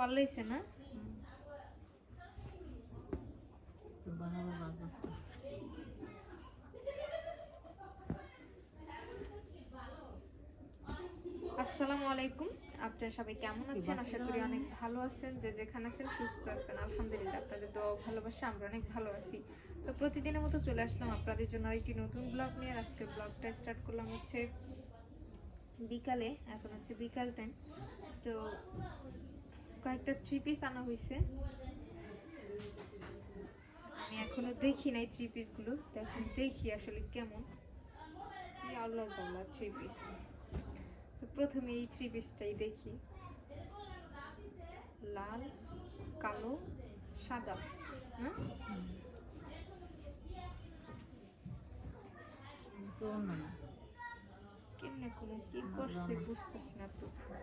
ভালো হয়েছে না? আসসালামু আলাইকুম। আপনারা সবাই কেমন আছেন? আশা করি অনেক ভালো আছেন। যে যেখানে আছেন সুস্থ আছেন। আলহামদুলিল্লাহ আপনাদের তো ভালোবাসা আমরা অনেক ভালো আছি। তো প্রতিদিনের মতো চলে আসলাম আপনাদের জন্য আরেকটি নতুন ব্লগ নিয়ে। আজকে ব্লগটা স্টার্ট করলাম হচ্ছে বিকালে। এখন হচ্ছে বিকাল টাইম তো কয়েকটা থ্রি পিস আনা হয়েছে আমি এখনও দেখি নাই থ্রি পিসগুলো তো এখন দেখি আসলে কেমন। আল্লাহ আল্লাহ থ্রি পিস প্রথমে এই থ্রি পিসটাই দেখি। লাল কালো সাদা। না। কেমনে কোনো কি করছে বুঝতেছি না তো। তোমার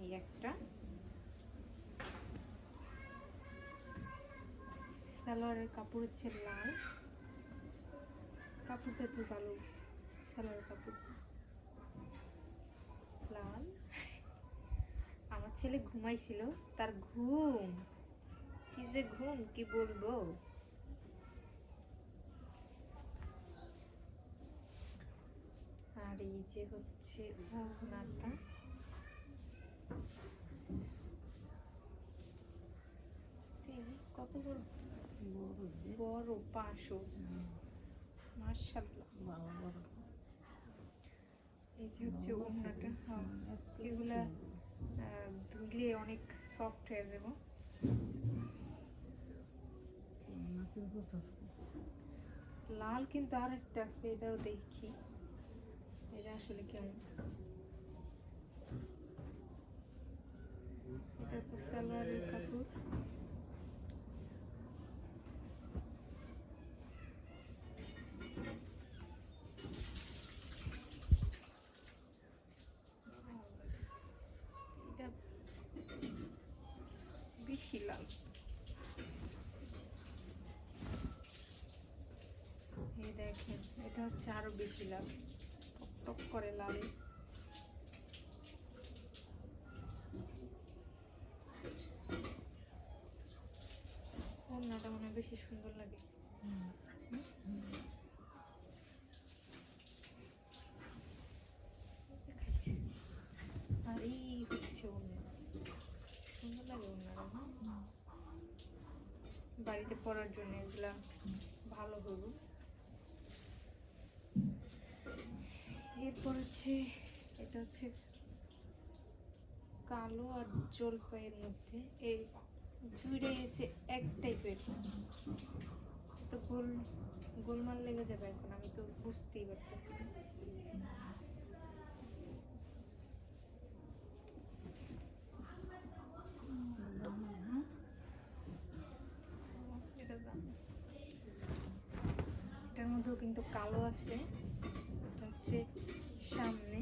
এই একটা। সালোয়ারের কাপড় হচ্ছে লাল। কাপড়টা তো ভালো সালোয়ারের কাপড়। লাল। আমার ছেলে ঘুমাইছিল, তার ঘুম। কি যে ঘুম, কি বলব? আর এই যে হচ্ছে ওড়নাটা এই কত বড়? বড় বড় মার্শাল্লাহ বড় এই যে হচ্ছে ওড়নাটা হ্যাঁ এগুলা আহ, ধুইলে অনেক সফট হয়ে যাব। লাল কিন্তু আর একটা আছে এটাও দেখি। এটা আসলে কেমন? এটা তো সালোয়ারের কাপড়। লাল। এই দেখেন, এটা হচ্ছে আরও বেশি লাল। টক করে লালে ওড়নাটা মনে হয় বেশি সুন্দর লাগে। আর এই হচ্ছে সুন্দর লাগে ওড়নাটা বাড়িতে পরার জন্য এগুলা ভালো হলো। এরপর হচ্ছে, এটা হচ্ছে কালো আর জলপাইয়ের মধ্যে এই দুইটাই এসে এক টাইপের তো গোল, গোলমাল লেগে যাবে এখন, আমি তো বুঝতেই পারতেছি। এটার মধ্যেও কিন্তু কালো আছে। এটা হচ্ছে সামনে।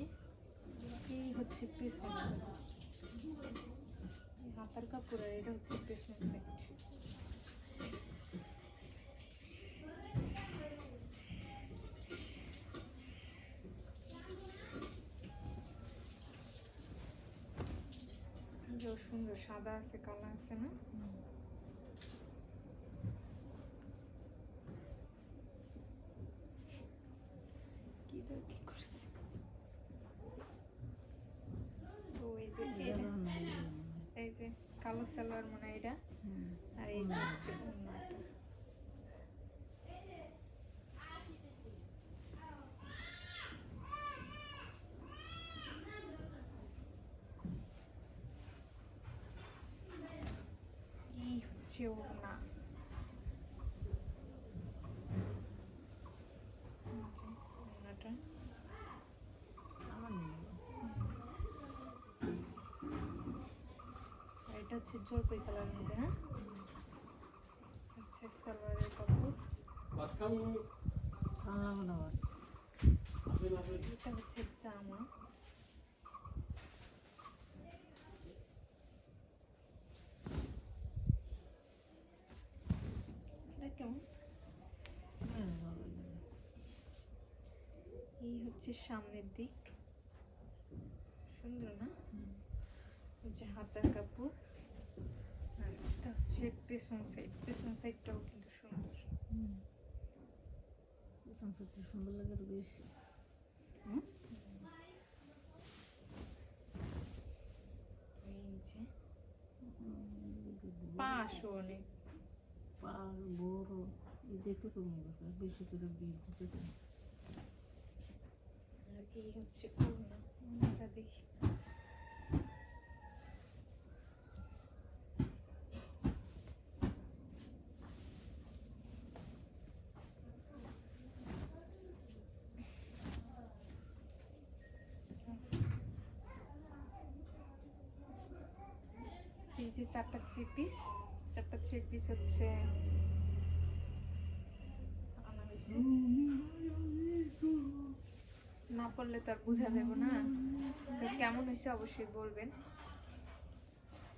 এই হচ্ছে পেছনে। এই হাতার কাপড় আর এটা হচ্ছে পেছন সাইড এটাও সুন্দর সাদা আছে কালা আছে না কি তো কি করছে ও এই যে এই যে- এই যে কালো সালোয়ার মনে হয় এটা আর এই যে হচ্ছে ওড়নাটা এই হচ্ছে ওড়না এই যে ওড়নাটা আমার নেই হচ্ছে জলপাই কালার মধ্যে হ্যাঁ হচ্ছে সালোয়ারের কাপড় খাওয়া দাওয়া এটা হচ্ছে জামা এটা কেমন এই হচ্ছে সামনের দিক। সুন্দর না? হচ্ছে হাতার কাপড়। আর এটা হচ্ছে পেছন সাইড পেছন সাইডটাও কিন্তু সুন্দর। সানসেটটা সুন্দর লাগে বেশি। পাশও অনেক। পার বড়। দেখতে তো দরকার বেশি করে বিল দিতে এই হচ্ছে করোনা আমরা দেখি যে চারটা থ্রি পিস চারটা থ্রি পিস হচ্ছে আনা হয়েছে না পড়লে তো আর বোঝা যাবে না। কেমন হয়েছে অবশ্যই বলবেন।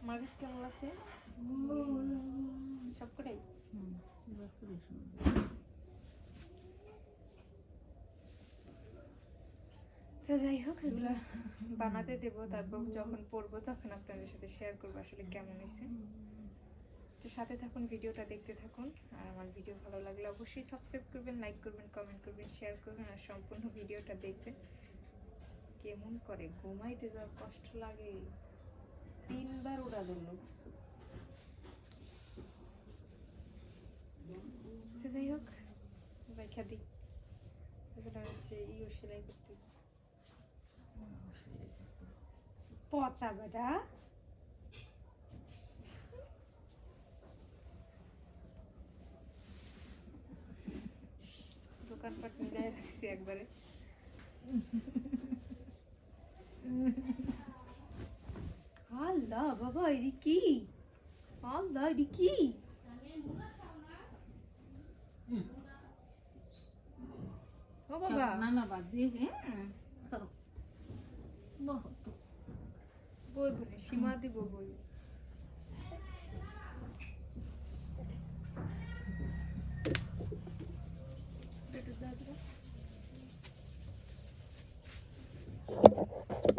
আমার কাছে কেমন আছে সবকটাই তো যাই হোক, এগুলো বানাতে দেবো, তারপর যখন পড়ব তখন আপনাদের সাথে শেয়ার করব আসলে কেমন হয়েছে। তো সাথে থাকুন ভিডিওটা দেখতে থাকুন। আর আমার ভিডিও ভালো লাগলে অবশ্যই সাবস্ক্রাইব করবেন লাইক করবেন কমেন্ট করবেন শেয়ার করবেন আর সম্পূর্ণ ভিডিওটা দেখবেন। কেমন করে ঘুমাইতে যাওয়ার কষ্ট লাগে। তিনবার উড়া ধরলো কিছু। যাই হোক ব্যাখ্যা দিই। হচ্ছে ইও সেলাই করতে পচা বেটা। দোকানপাট মিলাই রাখছি একবারে আল্লাহ বাবা এদি কি আল্লাহ এদি কি ও বাবা না না বাদ দিয়ে হ্যাঁ বই বলে সীমা দিব বই একটু দাও তো। এই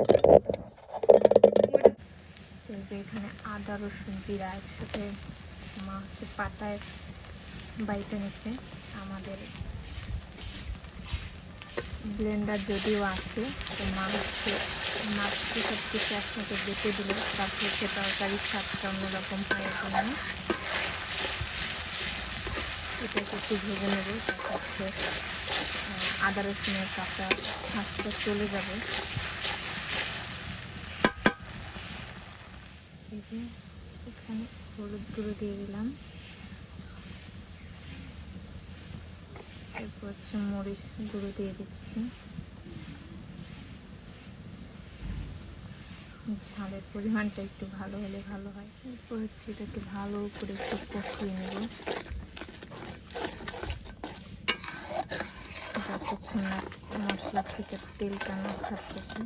যে এখানে আদা, রসুন, জিরা একসাথে মা হচ্ছে পাটায় বাইটে নিচ্ছে। আমাদের ব্লেন্ডার যদিও আছে, তো মা হচ্ছে মাছকে সব কিছু একসাথে বেটে দিল। তারপর হচ্ছে তরকারির স্বাদটা অন্যরকম হয় এখানে এটা একটু ভেজে নেবে, তারপর হচ্ছে আদা, রসুনের কাঁচা স্বাদটা চলে যাবে। এই এখানে হলুদ গুঁড়ো দিয়ে দিলাম। এরপর হচ্ছে মরিচ গুঁড়ো দিয়ে দিচ্ছি। ঝালের পরিমাণটা একটু ভালো হলে ভালো হয়। এরপর হচ্ছে এটাকে ভালো করে একটু কষিয়ে নেব। যতক্ষণ মশলা থেকে তেলটা না ছাড়তেছে।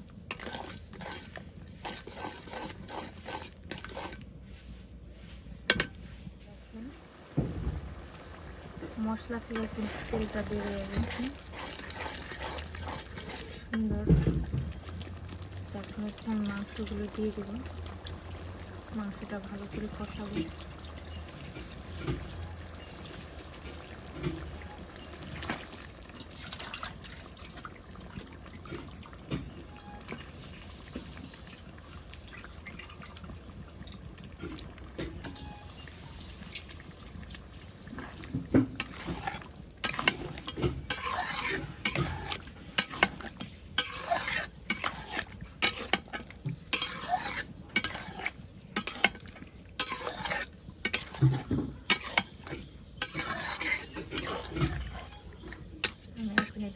মশলা থেকে কিন্তু তেলটা বেরিয়ে গেছে। সুন্দর। তারপর হচ্ছে আমি মাংসগুলো দিয়ে দেবো। মাংসটা ভালো করে কষাবো।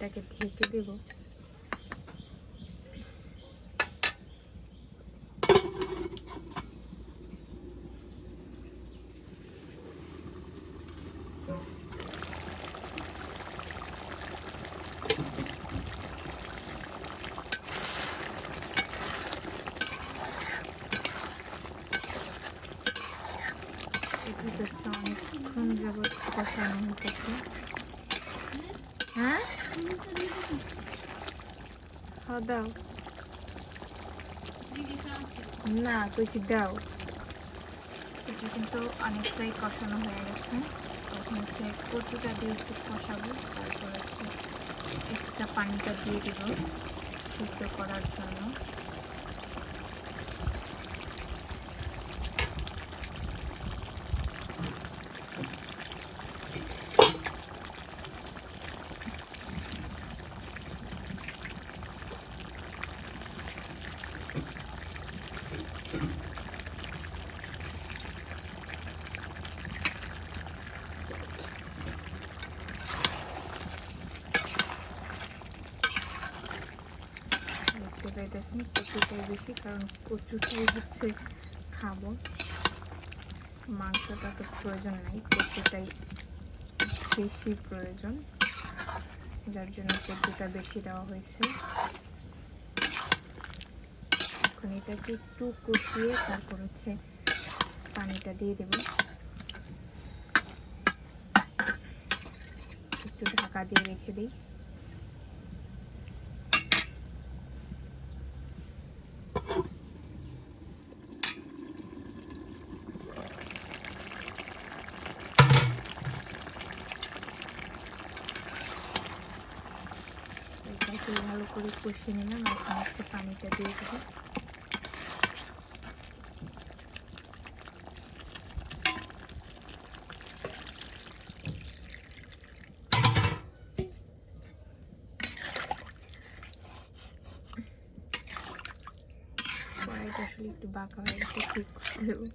এটাকে ঢেকে দেব Thank you. দাও। না, কইছি দাও। এটা কিন্তু অনেকটাই কষানো হয়ে গেছে। তখন হচ্ছে কচুটা দিয়ে একটু কষাবো, তারপর হচ্ছে এক্সট্রা পানিটা দিয়ে দেবো সিদ্ধ করার জন্য দেখতে পাইতেছেন কচুটাই বেশি, কারণ কচুটাই হচ্ছে খাব। মাংসটা তো প্রয়োজন নাই, কচুটাই বেশি প্রয়োজন, যার জন্য কচুটা বেশি দেওয়া হয়েছে। এখন এটাকে একটু কষিয়ে তারপর হচ্ছে পানিটা দিয়ে দেব। একটু ঢাকা দিয়ে রেখে দিই এটাকে ভালো করে কষিয়ে নিলাম, এখন হচ্ছে পানিটা দিয়ে দেবো। আসলে একটু বাঁকা হয়ে গেছে, ঠিক করতে হবে।